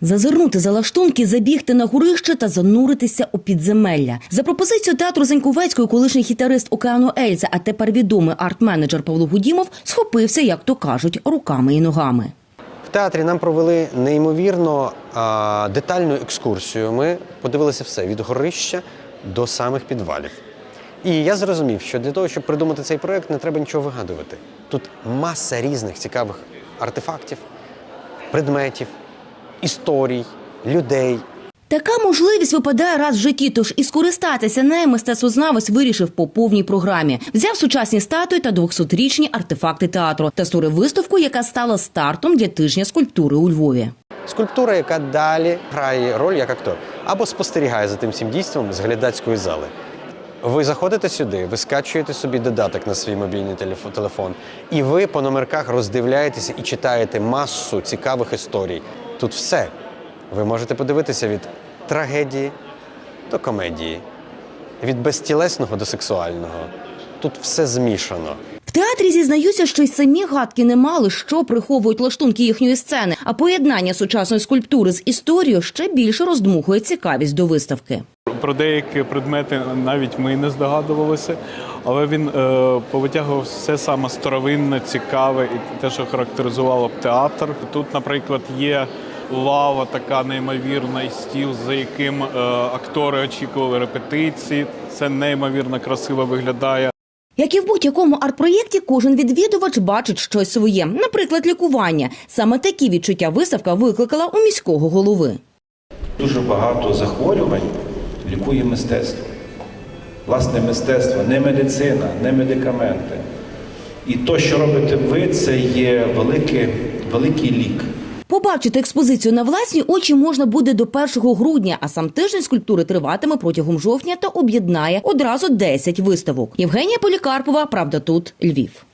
Зазирнути за лаштунки, забігти на горище та зануритися у підземелля. За пропозицією театру Заньковецької, колишній гітарист Океану Ельза, а тепер відомий арт-менеджер Павло Гудімов, схопився, як то кажуть, руками і ногами. В театрі нам провели неймовірно а, детальну екскурсію. Ми подивилися все від горища до самих підвалів. І я зрозумів, що для того, щоб придумати цей проект, не треба нічого вигадувати. Тут маса різних цікавих артефактів, предметів, історій, людей. Така можливість випадає раз в житті, тож і скористатися нею мистецтвознавець вирішив по повній програмі. Взяв сучасні статуї та 200-річні артефакти театру та створив виставку, яка стала стартом для тижня скульптури у Львові. Скульптура, яка далі грає роль як актор, або спостерігає за тим всім дійством з глядацької зали. Ви заходите сюди, ви скачуєте собі додаток на свій мобільний телефо- телефон, і ви по номерках роздивляєтеся і читаєте масу цікавих історій. Тут все. Ви можете подивитися від трагедії до комедії, від безтілесного до сексуального. Тут все змішано. В театрі зізнаються, що й самі гадки не мали, що приховують лаштунки їхньої сцени, а поєднання сучасної скульптури з історією ще більше роздмухує цікавість до виставки. Про деякі предмети навіть ми не здогадувалися, але він е, повитягував все саме старовинне, цікаве і те, що характеризувало б театр. Тут, наприклад, є лава, така неймовірна, і стіл, за яким е, актори очікували репетиції. Це неймовірно красиво виглядає. Як і в будь-якому арт-проєкті, кожен відвідувач бачить щось своє, наприклад, лікування. Саме такі відчуття виставка викликала у міського голови. Дуже багато захворювань лікує мистецтво. Власне, мистецтво, не медицина, не медикаменти. І то, що робите ви, це є великий, великий лік. Побачити експозицію на власні очі можна буде до 1 грудня, а сам тиждень скульптури триватиме протягом жовтня та об'єднає одразу 10 виставок. Євгенія Полікарпова, правда, тут Львів.